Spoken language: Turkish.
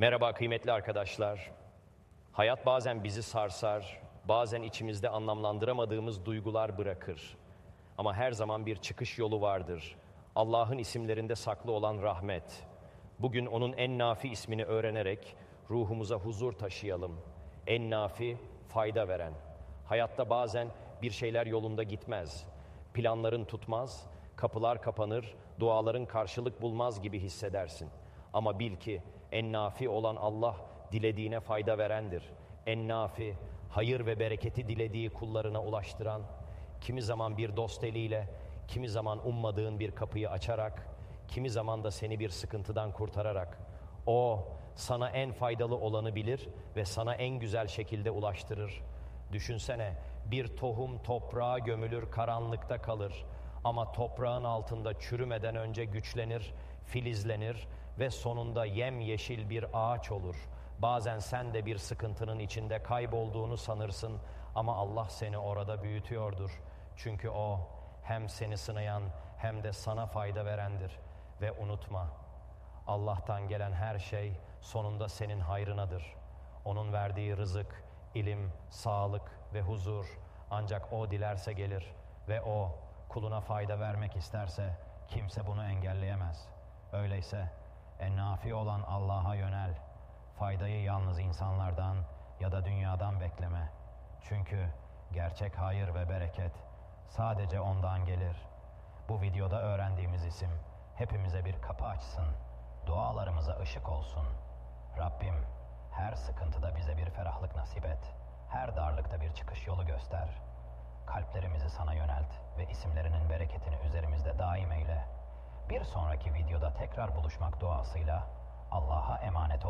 Merhaba kıymetli arkadaşlar. Hayat bazen bizi sarsar, bazen içimizde anlamlandıramadığımız duygular bırakır. Ama her zaman bir çıkış yolu vardır. Allah'ın isimlerinde saklı olan rahmet. Bugün onun en nafi ismini öğrenerek ruhumuza huzur taşıyalım. En nafi, fayda veren. Hayatta bazen bir şeyler yolunda gitmez. Planların tutmaz, kapılar kapanır, duaların karşılık bulmaz gibi hissedersin. Ama bil ki en nafi olan Allah dilediğine fayda verendir. En nafi, hayır ve bereketi dilediği kullarına ulaştıran, kimi zaman bir dost eliyle, kimi zaman ummadığın bir kapıyı açarak, kimi zaman da seni bir sıkıntıdan kurtararak, o sana en faydalı olanı bilir ve sana en güzel şekilde ulaştırır. Düşünsene bir tohum toprağa gömülür karanlıkta kalır ama toprağın altında çürümeden önce güçlenir, filizlenir ve sonunda yem yeşil bir ağaç olur. Bazen sen de bir sıkıntının içinde kaybolduğunu sanırsın ama Allah seni orada büyütüyordur. Çünkü o hem seni sınayan hem de sana fayda verendir. Ve unutma Allah'tan gelen her şey sonunda senin hayrınadır. Onun verdiği rızık, ilim, sağlık ve huzur ancak o dilerse gelir ve o kuluna fayda vermek isterse kimse bunu engelleyemez. Öyleyse en nafi olan Allah'a yönel. Faydayı yalnız insanlardan ya da dünyadan bekleme. Çünkü gerçek hayır ve bereket sadece ondan gelir. Bu videoda öğrendiğimiz isim hepimize bir kapı açsın. Dualarımıza ışık olsun. Rabbim her sıkıntıda bize bir ferahlık nasip et. Her darlıkta bir çıkış yolu göster. Kalplerimizi sana yönelt ve isimlerinin bereketini üzerimizde daim eyle. Bir sonraki videoda tekrar buluşmak duasıyla Allah'a emanet